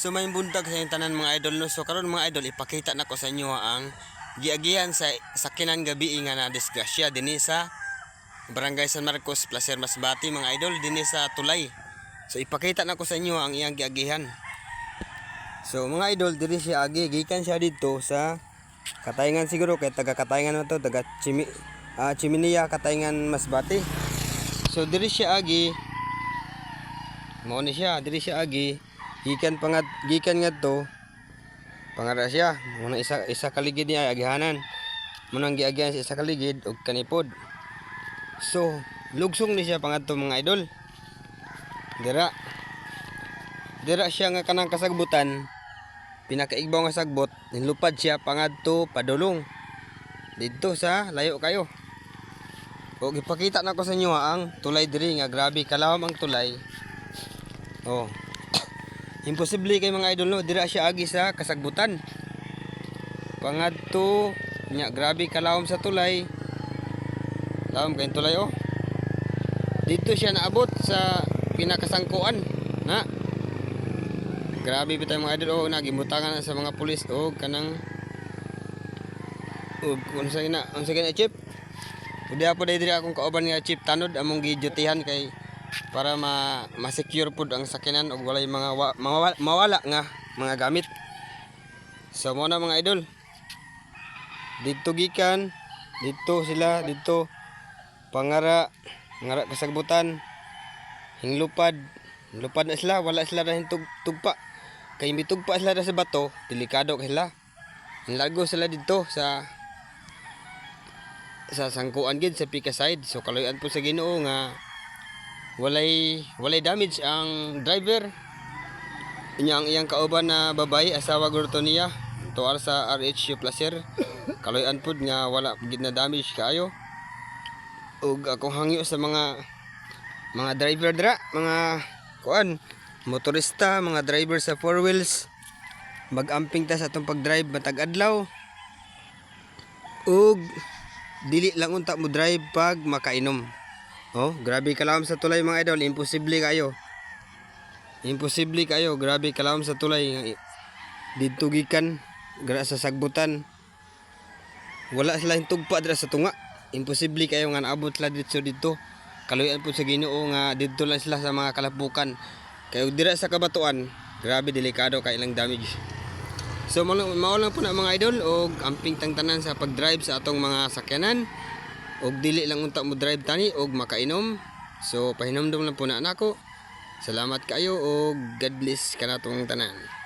So may bundag sa tanan mga idol no. So karon mga idol ipakita na ko sa inyo ang giagihan sa sakinan gabi nga na disgrasya dinhi sa Barangay San Marcos, Placer Masbati mga idol dinhi sa Tulay. So ipakita na ko sa inyo ang iyang giagihan. So mga idol diri siya agi gikan siya dito sa Katayngan siguro kay taga Katayngan na to taga Chimi ah, Chiminia Katayngan Masbati. So diri siya agi Mao ni siya, diri siya agi. Gikan pangat gikan ngadto. Pangara siya, muna isa isa kaligid niya agihanan. Munang giagihan sa isa kaligid og kanipod. So, lugsong ni siya pangadto mga idol. Dira. Dira siya nga kanang kasagbutan. Pinakaigbaw nga sagbot, nilupad siya pangadto padulong. Dito sa layo kayo. O ipakita na ko sa inyo ha, ang tulay diri nga grabe kalawam ang tulay. Oh. Imposible kay mga idol no, dira siya agi sa kasagbutan. Pangadto nya grabe kalawom sa tulay. Lawom kay tulay oh. Dito siya naabot sa pinakasangkuan, na. Grabe bitay mga idol oh, nagimutangan na sa mga pulis oh kanang og unsa gina, unsa gina chip? Udi po dai diri akong kauban nga chip tanod among gidutihan kay para ma ma-secure pud ang sakinan ug walay mga wa, mawala, mawala nga mga gamit. So mo na mga idol. Dito gikan, dito sila, dito pangara, ngara kasagbutan, hinglupad, lupad na sila, wala sila na hintug tugpa. Kay mitugpa sila na sa bato, delikado kay sila. Lago sila dito sa sa sangkuan gid sa pika side. So kaloyan po sa Ginoo nga walay walay damage ang driver. Inya ang iyang kauban na babay asawa gurto niya. Tuwar sa RHU Placer. Kaloyan pud nga wala gid na damage kaayo. Ug ako hangyo sa mga mga driver dra mga kuan motorista mga driver sa four wheels. Mag-amping ta sa atong pag-drive matag adlaw. Ug dili lang unta mo drive pag makainom Oh, grabe kalam sa tulay mga idol, imposible kayo. Imposible kayo, grabe kalam sa tulay. Dito gikan, gra sa sagbutan. Wala sila tugpa dira sa tunga. Imposible kayo nga naabot sila dito dito. Kaluyan po sa Ginoo nga dito lang sila sa mga kalapukan. Kaya dira sa kabatuan, grabe delikado kay ilang damage. So mao lang po na mga idol og amping tangtanan sa pag-drive sa atong mga sakyanan og dili lang unta mo drive tani og makainom. So pahinomdom lang po na nako salamat kayo og God bless kanatong tanan